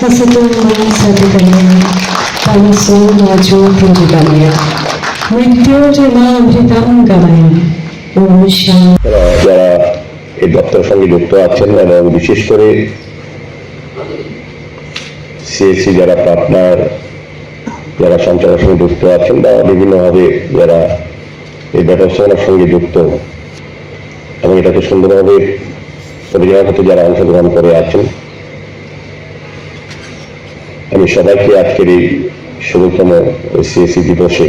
Kasatun Satikalam, Tamaso Vajo Pranjitamaya, Mrityojama Amritam Gamaya, Om Shanti. যারা যারা এই দপ্তরের সঙ্গে যুক্ত আছেন এবং বিশেষ করে সিএসসি যারা পার্টনার যারা সঞ্চালনের সঙ্গে যুক্ত আছেন বা বিভিন্নভাবে যারা এই ব্যবস্থাপনার সঙ্গে যুক্ত এবং এটাকে সুন্দরভাবে পরিচালনা করতে যারা অংশগ্রহণ করে আছেন আমি সবাইকে আজকের এই ষোলতম সিএসসি দিবসে।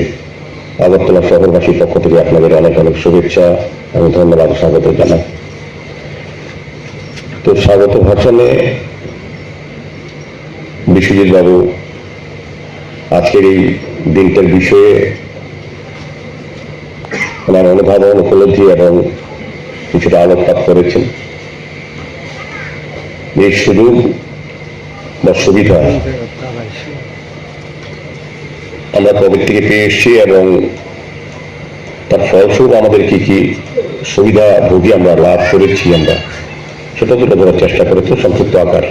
আগরতলা শহরবাসীর পক্ষ থেকে আপনাদের অনেক অনেক শুভেচ্ছা এবং ধন্যবাদ স্বাগত জানাই। তো স্বাগত ভাষণে বিশ্বজিৎ বাবু, আজকের এই দিনটার বিষয়ে ওনার অনুধাবন উপলব্ধি এবং কিছুটা আলোকপাত করেছেন। এই সুযোগ বা সুবিধা। আমরা কোভিড থেকে পেয়ে এসেছি এবং তার ফলস্বরূপ আমাদের কি কি সুবিধা ভোগী আমরা লাভ করেছি আমরা, সেটা তুলে ধরার চেষ্টা করেছি সংক্ষিপ্ত আকার।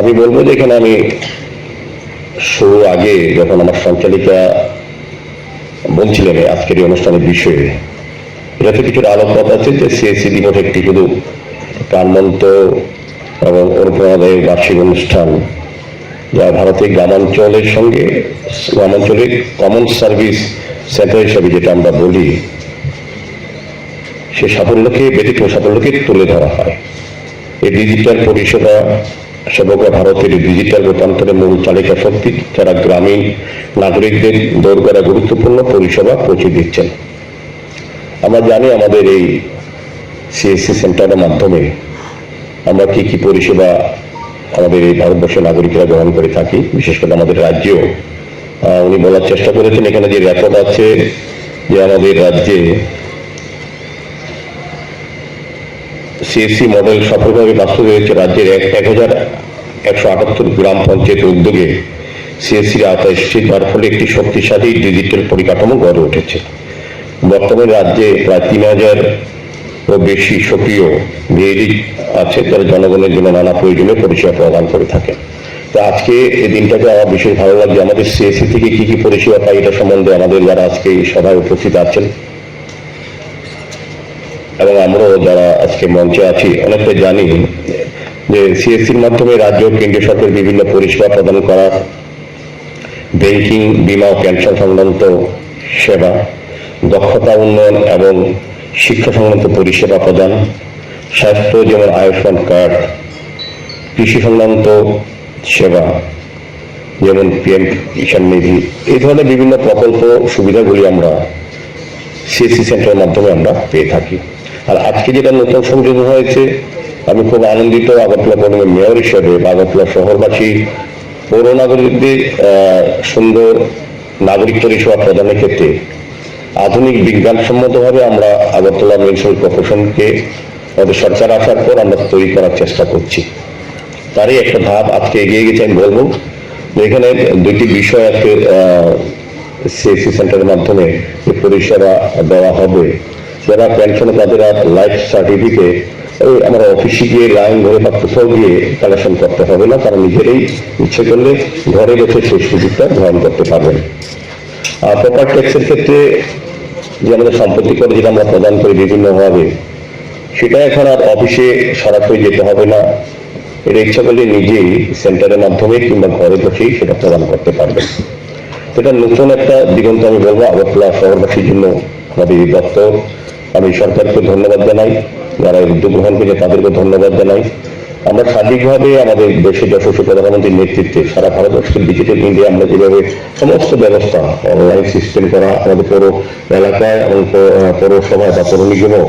আমি বলব যে এখানে আমি শুরু আগে যখন আমার সঞ্চালিকা বলছিলেন আজকের এই অনুষ্ঠানের বিষয়ে, এটাতে কিছুটা আলোকপাত আছে যে সিএসসি দিবস একটি শুধু প্রাণবন্ত এবং অনুপ্রেরণাদায়ক বার্ষিক অনুষ্ঠান, যা ভারতের গ্রামাঞ্চলের সঙ্গে গ্রামাঞ্চলে কমন সার্ভিস সেন্টার হিসাবে যেটা আমরা বলি, সে সাফল্যকে ব্যতিক্রম সাফল্যকে তুলে ধরা হয়। এই ডিজিটাল পরিষেবা সেবকরা ভারতের ডিজিটাল রূপান্তরের মূল চালিকা শক্তি, যারা গ্রামীণ নাগরিকদের দরকারা গুরুত্বপূর্ণ পরিষেবা পৌঁছে দিচ্ছেন। আমরা জানি আমাদের এই সিএসসি সেন্টারের মাধ্যমে আমরা কি কি পরিষেবা আমাদের এই ভারতবর্ষের নাগরিকরা গ্রহণ করে থাকি? বিশেষ করে আমাদের রাজ্যেও। উনি বলার চেষ্টা করেছেন, এখানে যে রেকর্ড আছে যে আমাদের রাজ্যে সিএসসি মডেল সফলভাবে বাস্তবে হয়েছে রাজ্যের এক এক হাজার একশো আটাত্তর গ্রাম পঞ্চায়েত উদ্যোগে সিএসসির আওতায় এসেছে। যার ফলে একটি শক্তিশালী ডিজিটাল পরিকাঠামো গড়ে উঠেছে। বর্তমানে রাজ্যে প্রায় তিন হাজার বেশি সক্রিয় ভিএডি আছে যারা জনগণের জন্য নানা প্রয়োজনীয় পরিষেবা প্রদান করে থাকে। তো আজকে এই দিনটাকে আমার বিশেষ ভালো লাগছে। আমাদের সিএসসি থেকে কি কি পরিষেবা পাই এটা সম্বন্ধে আমাদের যারা আজকে এই সভায় উপস্থিত আছেন, এবং আমরাও যারা আজকে মঞ্চে আছি, অনেকটা জানি যে সিএসসির মাধ্যমে রাজ্য ও কেন্দ্রীয় সরকারের বিভিন্ন পরিষেবা প্রদান করা, ব্যাংকিং, বিমা ও পেনশন সংক্রান্ত সেবা, দক্ষতা উন্নয়ন এবং শিক্ষা সংক্রান্ত পরিষেবা প্রদান, স্বাস্থ্য যেমন আয়ুষ্মান কার্ড, কৃষি সংক্রান্ত সেবা, যেমন পিএম কিষাণ নিধি, এই ধরনের বিভিন্ন প্রকল্প সুবিধাগুলি আমরা সিএসসি সেন্টারের মাধ্যমে আমরা পেয়ে থাকি। আর আজকে যেটা নতুন সংযোগ হয়েছে, আমি খুব আনন্দিত আগরতলা পৌরমের মেয়র হিসেবে বা আগরতলা শহরবাসী, পৌর নাগরিকদের সুন্দর নাগরিক পরিষেবা প্রদানের ক্ষেত্রে আধুনিক বিজ্ঞানসম্মতভাবে আমরা আগরতলা মিউনিসিপাল কর্পোরেশনকে আমাদের সরকার আসার পর আমরা তৈরি করার চেষ্টা করছি। তারই একটা ধাপ আজকে এগিয়ে গেছে, আমি বলব। এখানে দুইটি বিষয় আজকে সিএসসি সেন্টারের মাধ্যমে যে পরিষেবা দেওয়া হবে, যারা পেনশন তাদের লাইফ সার্টিফিকেট ওই আমরা অফিসে গিয়ে লাইন ধরে বা কোথাও গিয়ে কালেকশন করতে হবে না, তারা নিজেরাই ইচ্ছে করলে ঘরে বসে সেই সুযোগটা গ্রহণ করতে পারবেন। প্রপার ট্যাক্সের ক্ষেত্রে যে আমাদের সম্পত্তি করে যেটা আমরা প্রদান করি বিভিন্নভাবে, সেটা এখন আর অফিসে সরাসরি যেতে হবে না। এটা ইচ্ছা করলে নিজেই সেন্টারের মাধ্যমে কিংবা ঘরে বসেই সেটা প্রদান করতে পারবেন। এটা নতুন একটা দিগন্ত আমি বলব আগরতলা শহরবাসীর জন্য আমাদের এই দপ্তর। আমি সরকারকে ধন্যবাদ জানাই, যারা উদ্যোগ গ্রহণ করেছে তাদেরকে ধন্যবাদ জানাই। আমরা সার্বিকভাবে আমাদের দেশের যশস্বী প্রধানমন্ত্রীর নেতৃত্বে সারা ভারতবর্ষের ডিজিটাল ইন্ডিয়া আমরা যেভাবে সমস্ত ব্যবস্থা অনলাইন সিস্টেম করা, আমাদের পৌর এলাকায় এবং পৌরসভায় বা পৌর নিগমও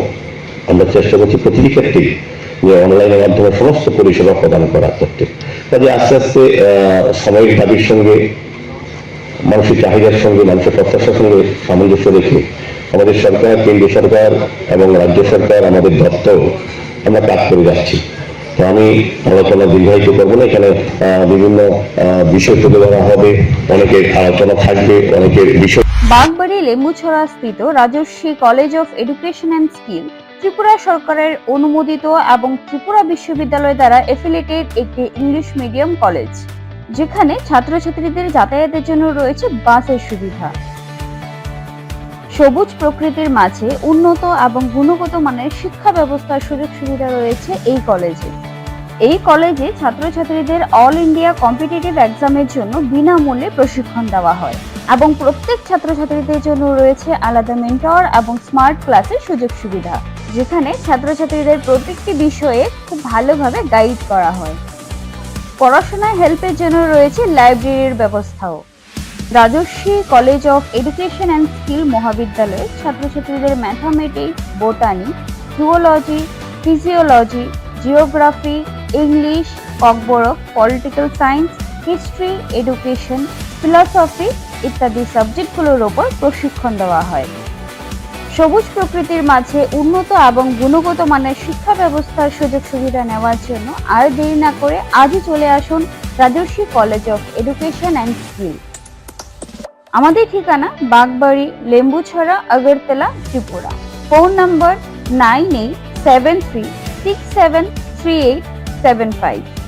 আমরা চেষ্টা করছি প্রতিটি ক্ষেত্রেই যে অনলাইনের মাধ্যমে সমস্ত পরিষেবা প্রদান করা করতে কাজে আস্তে আস্তে সময়ের দাবির সঙ্গে মানুষের চাহিদার সঙ্গে মানুষের প্রত্যাশার সঙ্গে সামঞ্জস্য রেখে আমাদের সরকার, কেন্দ্রীয় সরকার এবং রাজ্য সরকার, আমাদের দপ্তর আমরা কাজ করে যাচ্ছি। আমি আলোচনা দীর্ঘায়িত করব না। এখানে বিভিন্ন বিষয় তুলে ধরা হবে। অনেকের আলোচনা থাকবে, অনেকের বিষয় বাগবাড়ি লেম্বুছড়া স্থিত Rajarshi college of education and skill, Tripura সরকারের অনুমোদিত এবং ত্রিপুরা বিশ্ববিদ্যালয় দ্বারা এফিলিয়েটেড একটি ইংলিশ মিডিয়াম কলেজ, যেখানে ছাত্রছাত্রীদের যাতায়াতের জন্য রয়েছে বাসের সুবিধা। সবুজ প্রকৃতির মাঝে উন্নত এবং গুণগত মানের শিক্ষা ব্যবস্থার সুযোগ সুবিধা রয়েছে এই কলেজে। এই কলেজে ছাত্রছাত্রীদের অল ইন্ডিয়া কম্পিটিটিভ এক্সামের জন্য বিনামূল্যে প্রশিক্ষণ দেওয়া হয় এবং প্রত্যেক ছাত্রছাত্রীদের জন্য রয়েছে আলাদা মেন্টর এবং স্মার্ট ক্লাসের সুযোগ সুবিধা, যেখানে ছাত্রছাত্রীদের প্রত্যেকটি বিষয়ে খুব ভালোভাবে গাইড করা হয়। পড়াশোনায় হেল্পের জন্য রয়েছে লাইব্রেরির ব্যবস্থাও। Rajarshi college of education and skill মহাবিদ্যালয়ে ছাত্রছাত্রীদের mathematics botany zoology physiology geography English Kokborok political science history education philosophy ইত্যাদি সাবজেক্টগুলোর ওপর প্রশিক্ষণ দেওয়া হয়। সবুজ প্রকৃতির মাঝে উন্নত এবং গুণগত মানের শিক্ষা ব্যবস্থার সুযোগ সুবিধা নেওয়ার জন্য আর দেরি না করে আজই চলে আসুন Rajarshi college of education and skill আমাদের ঠিকানা Bagbari, Lembucherra, Agartala, Tripura. Phone number nine eight seven three six seven three eight seven five